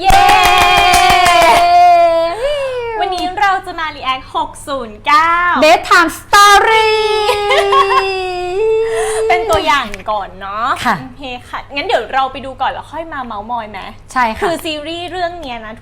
เย้ วันนี้เราจะมา react 609เบสไทม์สตอรี่เป็นตัวอย่างก่อนเนาะค่ะ โอเคค่ะ งั้นเดี๋ยวเราไปดูก่อนแล้วค่อยมาเมาส์มอยไหม ใช่ค่ะ คือซีรีส์เรื่องเนี้ยนะ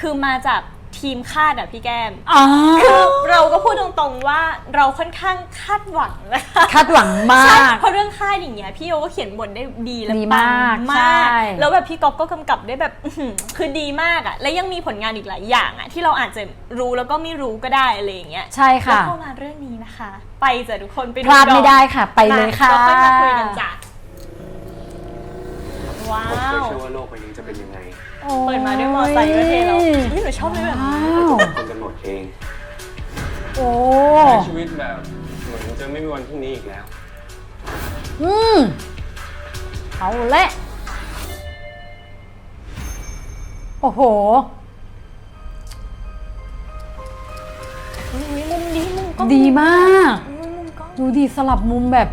คือมาจาก ทีมคาดอะพี่แก้มอ๋อคือเราก็พูดตรงๆว่าเราค่อนข้างคาดหวังนะคะคาดหวังมาใช่ก เพราะเรื่องค่ายอย่างเงี้ยพี่โอก็เขียนบทได้ดีและดีปังมากมาใช่ ก แล้วแบบพี่ก๊อฟก็กำกับได้แบบอื้อหือคือดีมากอะและยังมีผลงานอีกหลายอย่างอะที่เราอาจจะรู้แล้วก็ไม่รู้ก็ได้อะไรอย่างเงี้ยใช่แล้วค่ะพอมาเรื่องนี้นะคะ ไปจ้ะทุกคนไปดูพลาดก่อนไม่ได้ค่ะ ไปเลยค่ะมาแล้วค่อยมาคุยกันจ้ะว้า ผมเคยว เชื่อว่าโล กใบนี้จะเป็นยังไงเปิดมาด้วยมอไซค์ก็เท่แล้วอุ๊ยหนูชอบเลยแบบนี้ว้าวคนกำหนดเองโอ้ใช้ชีวิตแบบเหมือนจะไม่มีวันพรุ่งนี้อีกแล้ว อืมเอาละโอ้โหอุ๊ยมุมนี้มุมกล้องดีมากอุ๊ยมุมกล้องดูดิสลับมุมแบบ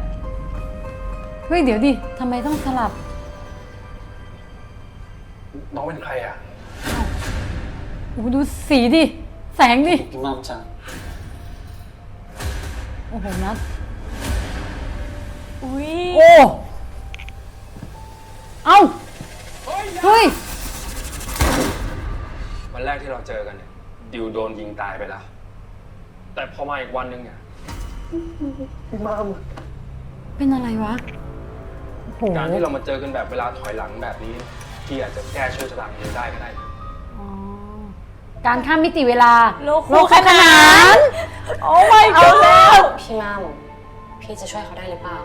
เฮ้ย เดี๋ยวดิทำไมต้องสลับ น้องเป็นใครอะโอ้โหดูสีดิ แสงดิ พี่มัมจัง โอ้โหนัดอุ้ยโอ้ เอ้า เฮ้ย วันแรกที่เราเจอกันเนี่ย ดิวโดนยิงตายไปแล้ว แต่พอมาอีกวันหนึงเนี่ยพี่มัมเป็นอะไรวะ โอ้โห การที่เรามาเจอกันแบบเวลาถอยหลังแบบนี้ พี่อาจจะแก้โชคชะตาของเราได้ก็ได้นะอ๋อการข้ามมิติเวลาโลกคู่ขนาน โอ้ my god พี่มั่มพี่จะช่วยเขาได้หรือเปล่า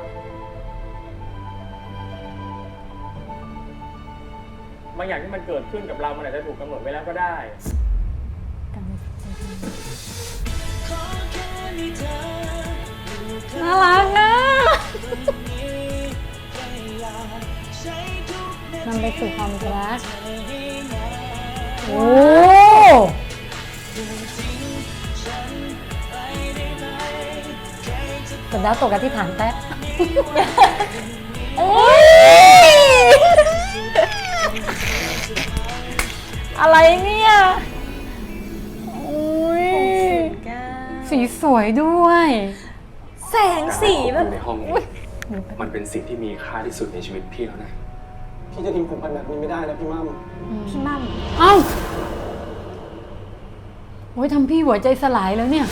บางอย่างที่มันเกิดขึ้นกับเรา มันอาจจะถูกกำหนดไว้แล้วก็ได้น่า นำไปสู่ความรัก โอ้แต่แล้วตกกันที่ฐานแป๊บโอ้ยอะไรเนี่ยโอ้ยสีสวยด้วย แสงสีแบบในห้องนี้มันเป็นสิ่งที่มีค่าที่สุดในชีวิตพี่แล้วนะ พี่จะทิ้งผมไปแบบนี้ไม่ได้นะพี่มัมพี่มั่มเอ้าโอ้ยทำพี่หัวใจสลายแล้วเนี่ย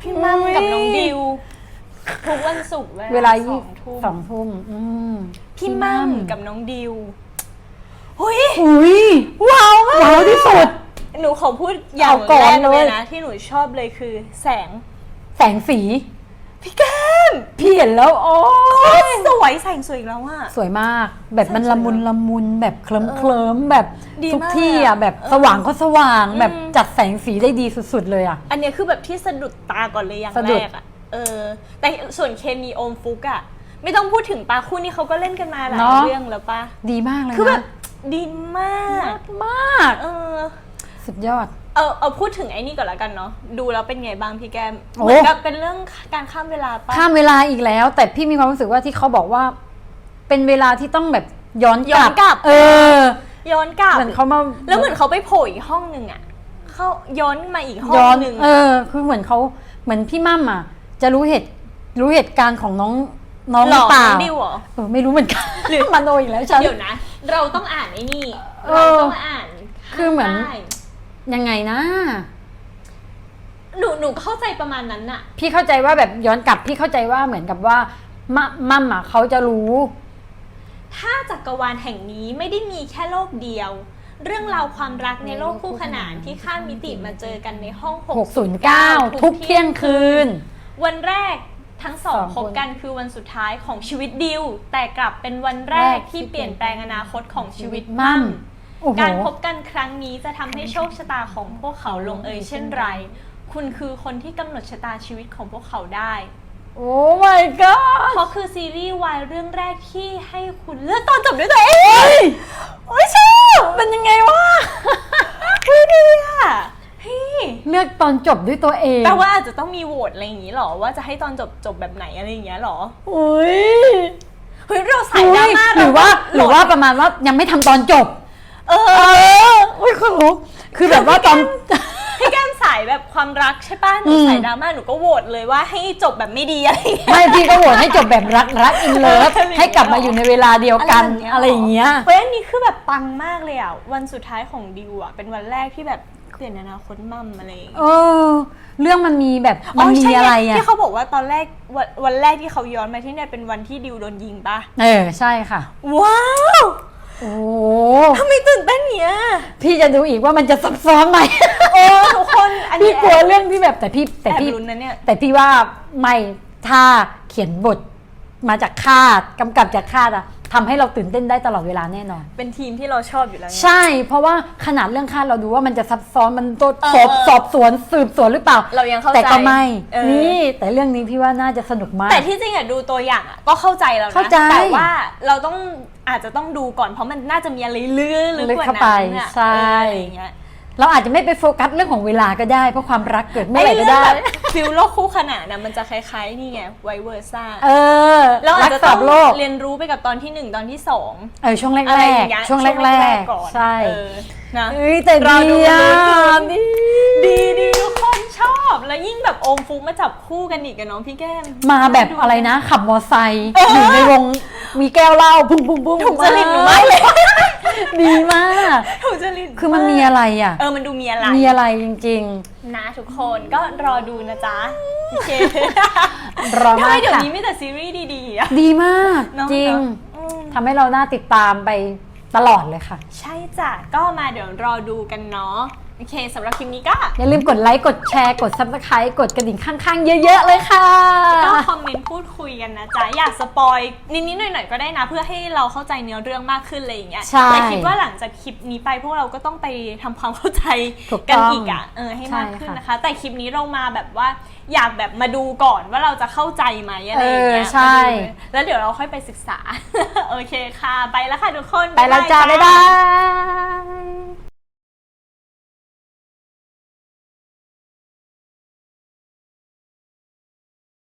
พี่มั่มกับน้องดิวทุกวันศุกร์เวลาสยี่องทุ่มสองทุ่มอืมพี่มั่มกับน้องดิวหุยอุ้ยว้าวมากว้าวที่สุด หนูขอพูดอย่างเอาก่อแรนกเลยเลยนะ ที่หนูชอบเลยคือ แสง แสงสี พี่แก้มพี่เห็นแล้วโอ้โคยตรสวยแสงสวยอีกแล้วอะสวยมาก แบบมันแสงสวยละมุนละมุนแบบเคลิ้มเคลิ้มแบบดีทุกมากที่อะแบบเออสว่างก็สว่าง แบบอืม จัดแสงสีได้ดีสุดๆเลยอะ อันเนี้ยคือแบบที่สะดุดตาก่อนเลยอย่างสะดุแรด กอะเออ แต่ส่วนเคมีโอมฟุกอะไม่ต้องพูดถึงปาคู่นี้เขาก็เล่นกันมาหลายเรื่องแล้วปะดีมากเลยคือแบนะบดีมาก มาก เออ สุดยอด เออเอาพูดถึงไอ้นี่ก่อนแล้วกันเนาะดูแล้วเป็นไงบ้างพี่แก้มโอ้เหมือนกับเป็นเรื่องการข้ามเวลาปะข้ามเวลาอีกแล้ว แต่พี่มีความรู้สึกว่าที่เขาบอกว่า เป็นเวลาที่ต้องแบบย้อนย้อนกลับ เออ ย้อนกลับเหมือนเขามาแล้วเหมือนเขาไปโผล่อีกห้องหนึ่งอะเขาย้อนมาอีกห้อย้งอนหนึ่งเออ คือเหมือนเขาเหมือนพี่มั่มอะจะรู้เหตุรู้เหตุการณ์ของน้องน้องหหลรืออกเปล่าน้องดิวเหรอเออไม่รู้เหมือนกันหรือมโนอีกแล้วฉันเดี๋ยวนะ เราต้องอ่านไอ้นี่เอเราอต้องอ่านคือเหมือนได้ ยังไงนะ หนูหนูเข้าใจประมาณนั้นน่ะ พี่เข้าใจว่าแบบย้อนกลับพี่เข้าใจว่าเหมือนกับว่ามะมั่มอะเขาจะรู้ ถ้าจักรวาลแห่งนี้ไม่ได้มีแค่โลกเดียว เรื่องราวความรักในโลกคู่ขนานที่ข้ามมิติมาเจอกันในห้อง 609ทุกเที่ยงคืน วันแรกทั้งสองสองคนพบกันคือวันสุดท้ายของชีวิตดิว แต่กลับเป็นวันแรกที่เปลี่ยนแปลงอนาคตของชีวิตมั่ม โอ้โห การพบกันครั้งนี้จะทำให้โชคชะตาของพวกเขาลงเอยเช่นไร คุณคือคนที่กำหนดชะตาชีวิตของพวกเขาได้ โอ้ my god เพราะคือซีรีส์วายเรื่องแรกที่ให้คุณเลือกตอนจบด้วยตัวเอง โอ้ยชอบเป็นยังไงวะ เฮ้ยดีอะเฮ้ยเลือกตอนจบด้วยตัวเองแปลว่าอาจจะต้องมีโหวตอะไรอย่างนี้หรอ ว่าจะให้ตอนจบจบแบบไหนอะไรอย่างเงี้ยหรอ อุ้ยเฮ้ยเราสายดราม่าหรือว่าเหรือว่าประมาณว่ายังไม่ทำตอนจบ เออรู้คือแบบว่าตอน พี่แก้มสายแบบความรักใช่ป่ะหนูอืม สายดราม่าหนูก็โหวตเลยว่าให้จบแบบไม่ดีอะไรอย่างเงี้ย ไม่พี่ก็โหวตให้จบแบบรักรักอินเลิฟอะไรอย่างเงี้ย ให้กลับมาอยู่ในเวลาเดียวกันอะไรอย่างเงี้ย เฮ้ยอันนี้คือแบบปังมากเลยอะ วันสุดท้ายของดิวอะ เป็นวันแรกที่แบบเปลี่ยนอนาคตมั่มอะไรอย่างเงี้ย เออ เรื่องมันมีแบบมันมีใช่งอะไรอะ ที่เขาบอกว่าตอนแรกวันวันแรกที่เขาย้อนมาที่เนี่ยเป็นวันที่ดิวโดนยิงปะเออใช่ค่ะ ว้าว โอ้ทำไมตื่นเต้นเนี้ยพี่จะดูอีกว่ามันจะซับซ้อนไหมโอ้ทุกคนอันพี่นี้กลัวเรื่องที่แบบแต่พี่แต่แอบพี่ลุ้นนะเนี่ยแต่พี่ว่าไม่ถ้าเขียนบทมาจากคาดกำกับจากคาดอะ ทำให้เราตื่นเต้นได้ตลอดเวลาแน่นอน เป็นทีมที่เราชอบอยู่แล้วไง ใช่ เพราะว่าขนาดเรื่องคาดเราดูว่ามันจะซับซ้อนมันตัวเออสอบสอบสวนสืบสวนหรือเปล่าเรายังเข้าใจแต่ก็ไม่เออ นี่แต่เรื่องนี้พี่ว่าน่าจะสนุกมาก แต่ที่จริงอะดูตัวอย่างอะก็เข้าใจแล้วนะเข้าใจ แต่ว่าเราต้องอาจจะต้องดูก่อนเพราะมันน่าจะมีอะไรลึกลึกลึกกว่าเข้าไปนั้นอะใช่ เอออะไรอย่างเงี้ย เราอาจจะไม่ไปโฟกัสเรื่องของเวลาก็ได้ เพราะความรักเกิดเมื่อไหร่ไอ้ก็เรื่องได้แบบฟิลโลกคู่ขนานนะมันจะคล้ายๆนี่ไงไวเวอร์ซ่าเออเราอารัจจะสาต้องบโลกเรียนรู้ไปกับตอนที่หนึ่งตอนที่สองเออช่วงแรอะไรกอย่างเงี้ยๆช่วงแรกๆก่อนๆใช่เออนะเอ้ยแต่รอดูดีอะกันเลยดีดีดีทุกคนชอบแล้วยิ่งแบบโอมฟุกมาจับคู่กันอีกกับน้องพี่แก้มมาแบบอะไรนะ ขับมอไซค์อยู่ในวงมีแก้วเหล้าปุ้งปุ้งปุ้งถูกจริตหนูมากเลย ดีมาก ถูกจริตคือมันมีอะไรอะ เออมันดูมีอะไรมีอะไรจริง นะทุกคนก็รอดูนะจ๊ะโอเคๆ รอทำมาไมกเดี๋ยวค่ะ นี้มีแต่ซีรีส์ดีๆอะดีมาก เนอะจริง เนอะอืม ทำให้เราน่าติดตามไปตลอดเลยค่ะ ใช่จ้ะ ก็มาเดี๋ยวรอดูกันเนาะโอ เค สำหรับคลิปนี้ก็อย่าลืมกดไลค์ กดแชร์ กด subscribe กดกระดิ่งข้างๆ เยอะๆเลยค่ะ ก็คอมเมนต์พูดคุยกันนะจ๊ะ อยากสปอยนิดๆหน่อยๆก็ได้นะ เพื่อให้เราเข้าใจเนื้อเรื่องมากขึ้นอะไรอย่างเงี้ยใช่แต่คิดว่าหลังจากคลิปนี้ไปพวกเราก็ต้องไปทำความเข้าใจถูกต้องกันอีกอะเออให้มากขึ้นใช่ค่ะนะคะ แต่คลิปนี้เรามาแบบว่าอยากแบบมาดูก่อนว่าเราจะเข้าใจไหมอะไรอย่างเงี้ยเออใช่ มาดูแล้วเดี๋ยวเราค่อยไปศึกษา โอเคค่ะ ไปแล้วค่ะทุกคน ไปแล้วจ้า บ๊ายบาย